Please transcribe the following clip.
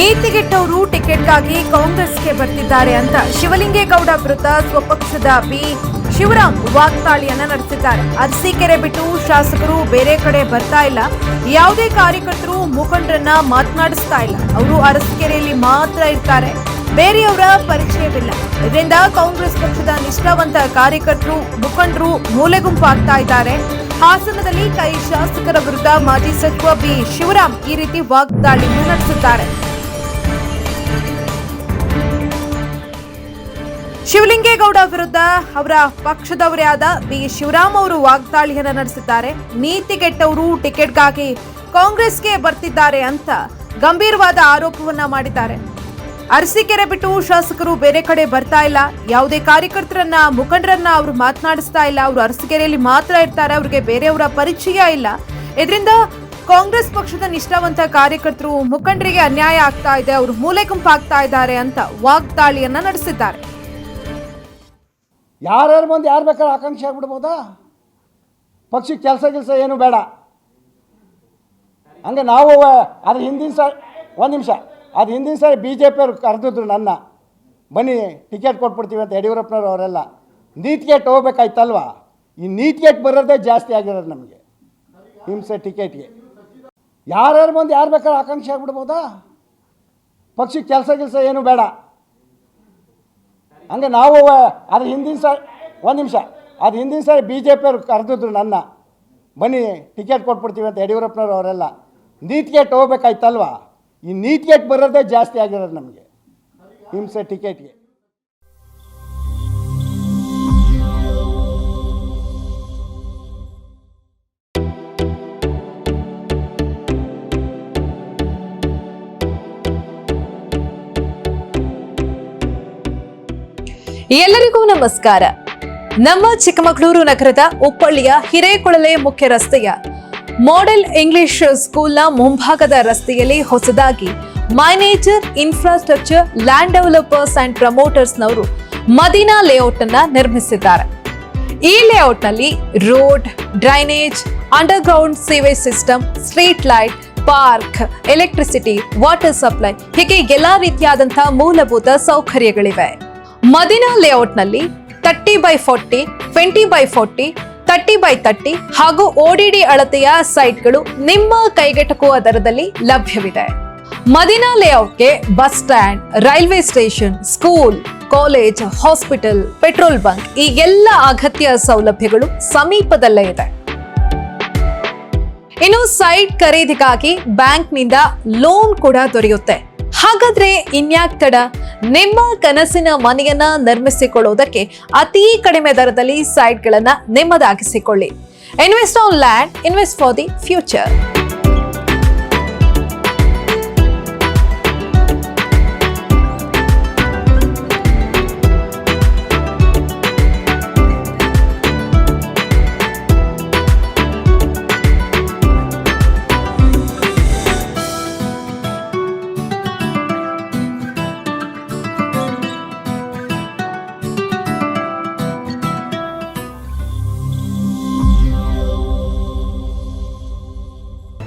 ನೀತಿಗೆಟ್ಟವರು ಟಿಕೆಟ್ಗಾಗಿ ಕಾಂಗ್ರೆಸ್ಗೆ ಬರ್ತಿದ್ದಾರೆ ಅಂತ ಶಿವಲಿಂಗೇಗೌಡ ವಿರುದ್ಧ ಸ್ವಪಕ್ಷದ ಬಿ ಶಿವರಾಮ್ ವಾಗ್ದಾಳಿಯನ್ನ ನಡೆಸಿದ್ದಾರೆ. ಅರಸೀಕೆರೆ ಬಿಟ್ಟು ಶಾಸಕರು ಬೇರೆ ಕಡೆ ಬರ್ತಾ ಇಲ್ಲ. ಯಾವುದೇ ಕಾರ್ಯಕರ್ತರು ಮುಖಂಡರನ್ನ ಮಾತನಾಡಿಸ್ತಾ ಇಲ್ಲ. ಅವರು ಅರಸೀಕೆರೆಯಲ್ಲಿ ಮಾತ್ರ ಇರ್ತಾರೆ. ಬೇರೆಯವರ ಪರಿಚಯವಿಲ್ಲ. ಇದರಿಂದ ಕಾಂಗ್ರೆಸ್ ಪಕ್ಷದ ನಿಷ್ಠಾವಂತ ಕಾರ್ಯಕರ್ತರು, ಮುಖಂಡರು ಮೂಲೆಗುಂಪಾಗ್ತಾ ಇದ್ದಾರೆ. ಹಾಸನದಲ್ಲಿ ಕೈ ಶಾಸಕರ ವಿರುದ್ಧ ಮಾಜಿ ಸಚಿವ ಬಿ ಶಿವರಾಮ್ ಈ ರೀತಿ ವಾಗ್ದಾಳಿಯನ್ನು ನಡೆಸಿದ್ದಾರೆ. ಶಿವಲಿಂಗೇಗೌಡ ವಿರುದ್ಧ ಅವರ ಪಕ್ಷದವರೇ ಆದ ಬಿ ಶಿವರಾಮ್ ಅವರು ವಾಗ್ದಾಳಿಯನ್ನ ನಡೆಸಿದ್ದಾರೆ. ನೀತಿಗೆಟ್ಟವರು ಟಿಕೆಟ್ಗಾಗಿ ಕಾಂಗ್ರೆಸ್ಗೆ ಬರ್ತಿದ್ದಾರೆ ಅಂತ ಗಂಭೀರವಾದ ಆರೋಪವನ್ನ ಮಾಡಿದ್ದಾರೆ. ಅರಸೀಕೆರೆ ಬಿಟ್ಟು ಶಾಸಕರು ಬೇರೆ ಕಡೆ ಬರ್ತಾ ಇಲ್ಲ. ಯಾವುದೇ ಕಾರ್ಯಕರ್ತರನ್ನ, ಮುಖಂಡರನ್ನ ಅವರು ಮಾತನಾಡಿಸ್ತಾ ಇಲ್ಲ. ಅವರು ಅರಸೀಕೆರೆಯಲ್ಲಿ ಮಾತ್ರ ಇರ್ತಾರೆ. ಅವ್ರಿಗೆ ಬೇರೆಯವರ ಪರಿಚಯ ಇಲ್ಲ. ಇದರಿಂದ ಕಾಂಗ್ರೆಸ್ ಪಕ್ಷದ ನಿಷ್ಠಾವಂತ ಕಾರ್ಯಕರ್ತರು ಮುಖಂಡರಿಗೆ ಅನ್ಯಾಯ ಆಗ್ತಾ ಇದೆ. ಅವರು ಮೂಲೆ ಗುಂಪಾಗ್ತಾ ಇದ್ದಾರೆ ಅಂತ ವಾಗ್ದಾಳಿಯನ್ನ ನಡೆಸಿದ್ದಾರೆ. ಯಾರ್ಯಾರು ಬಂದು ಯಾರು ಬೇಕಾದ್ರೆ ಆಕಾಂಕ್ಷೆ ಆಗ್ಬಿಡ್ಬೋದಾ? ಪಕ್ಷಿ ಕೆಲಸ ಕೆಲಸ ಏನು ಬೇಡ. ಹಂಗೆ ನಾವು, ಅದು ಹಿಂದಿನ ಸಾರಿ, ಒಂದು ನಿಮಿಷ. ಅದು ಹಿಂದಿನ ಸಾರಿ ಬಿ ಜೆ ಪಿಯವ್ರು ಕರೆದಿದ್ರು ನನ್ನ. ಬನ್ನಿ, ಟಿಕೆಟ್ ಕೊಟ್ಬಿಡ್ತೀವಿ ಅಂತ ಯಡಿಯೂರಪ್ಪನವ್ರು ಅವರೆಲ್ಲ. ನೀಟ್ ಗೇಟ್ ಹೋಗ್ಬೇಕಾಯ್ತಲ್ವ? ಈ ನೀಟ್ ಗೇಟ್ ಬರೋದೇ ಜಾಸ್ತಿ ಆಗಿರೋದು ನಮಗೆ. ಹಿಂಸೆ ಟಿಕೆಟ್ಗೆ. ಯಾರ್ಯಾರು ಬಂದು ಯಾರು ಬೇಕಾದ್ರೆ ಆಕಾಂಕ್ಷೆ ಆಗ್ಬಿಡ್ಬೋದಾ? ಪಕ್ಷಿ ಕೆಲಸ ಕೆಲಸ ಏನು ಬೇಡ. ಹಂಗೆ ನಾವು ಅದು ಹಿಂದಿನ ಸಾರಿ ಒಂದು ನಿಮಿಷ. ಅದು ಹಿಂದಿನ ಸಾರಿ ಬಿ ಜೆ ಪಿಯವ್ರು ಕರೆದಿದ್ರು ನನ್ನ. ಬನ್ನಿ, ಟಿಕೆಟ್ ಕೊಟ್ಬಿಡ್ತೀವಿ ಅಂತ ಯಡಿಯೂರಪ್ಪನವ್ರು ಅವರೆಲ್ಲ. ನೀಟ್ ಗೇಟ್ ಹೋಗ್ಬೇಕಾಯ್ತಲ್ವ? ಈ ನೀಟ್ ಗೇಟ್ ಬರೋದೇ ಜಾಸ್ತಿ ಆಗಿರೋದು ನಮಗೆ. ಹಿಂಸೆ ಟಿಕೆಟ್ಗೆ. ಎಲ್ಲರಿಗೂ ನಮಸ್ಕಾರ. ನಮ್ಮ ಚಿಕ್ಕಮಗಳೂರು ನಗರದ ಉಪ್ಪಳ್ಳಿಯ ಹಿರೇಕೊಳಲೆ ಮುಖ್ಯ ರಸ್ತೆಯ ಮಾಡೆಲ್ ಇಂಗ್ಲಿಷ್ ಸ್ಕೂಲ್ನ ಮುಂಭಾಗದ ರಸ್ತೆಯಲ್ಲಿ ಹೊಸದಾಗಿ ಮೈನೇಜರ್ ಇನ್ಫ್ರಾಸ್ಟ್ರಕ್ಚರ್ ಲ್ಯಾಂಡ್ ಡೆವಲಪರ್ಸ್ ಅಂಡ್ ಪ್ರಮೋಟರ್ಸ್ನವರು ಮದೀನಾ ಲೇಔಟ್ ಅನ್ನ ನಿರ್ಮಿಸಿದ್ದಾರೆ. ಈ ಲೇಔಟ್ನಲ್ಲಿ road drainage under ground sewage system street light park electricity water supply ಹೀಗೆ ಎಲ್ಲಾ ರೀತಿಯಾದಂತಹ ಮೂಲಭೂತ ಸೌಕರ್ಯಗಳಿವೆ. Medina ಲೇಔಟ್ನಲ್ಲಿ thirty by forty, twenty by forty, thirty by thirty ಹಾಗೂ ಓಡಿಡಿ ಅಳತೆಯ ಸೈಟ್ಗಳು ನಿಮ್ಮ ಕೈಗೆಟಕುವ ದರದಲ್ಲಿ ಲಭ್ಯವಿದೆ. Medina ಲೇಔಟ್ಗೆ bus stand, railway station, school, college, hospital, petrol bunk ಈ ಎಲ್ಲ ಅಗತ್ಯ ಸೌಲಭ್ಯಗಳು ಸಮೀಪದಲ್ಲೇ ಇದೆ. ಇನ್ನು ಸೈಟ್ ಖರೀದಿಗಾಗಿ ಬ್ಯಾಂಕ್ನಿಂದ ಲೋನ್ ಕೂಡ ದೊರೆಯುತ್ತೆ. ಹಾಗಾದ್ರೆ ಇನ್ಯಾಕ್ ತಡ? ನಿಮ್ಮ ಕನಸಿನ ಮನೆಯನ್ನ ನಿರ್ಮಿಸಿಕೊಳ್ಳುವುದಕ್ಕೆ ಅತಿ ಕಡಿಮೆ ದರದಲ್ಲಿ ಸೈಟ್ಗಳನ್ನ ನಿಮ್ಮದಾಗಿಸಿಕೊಳ್ಳಿ. Invest on land invest for the future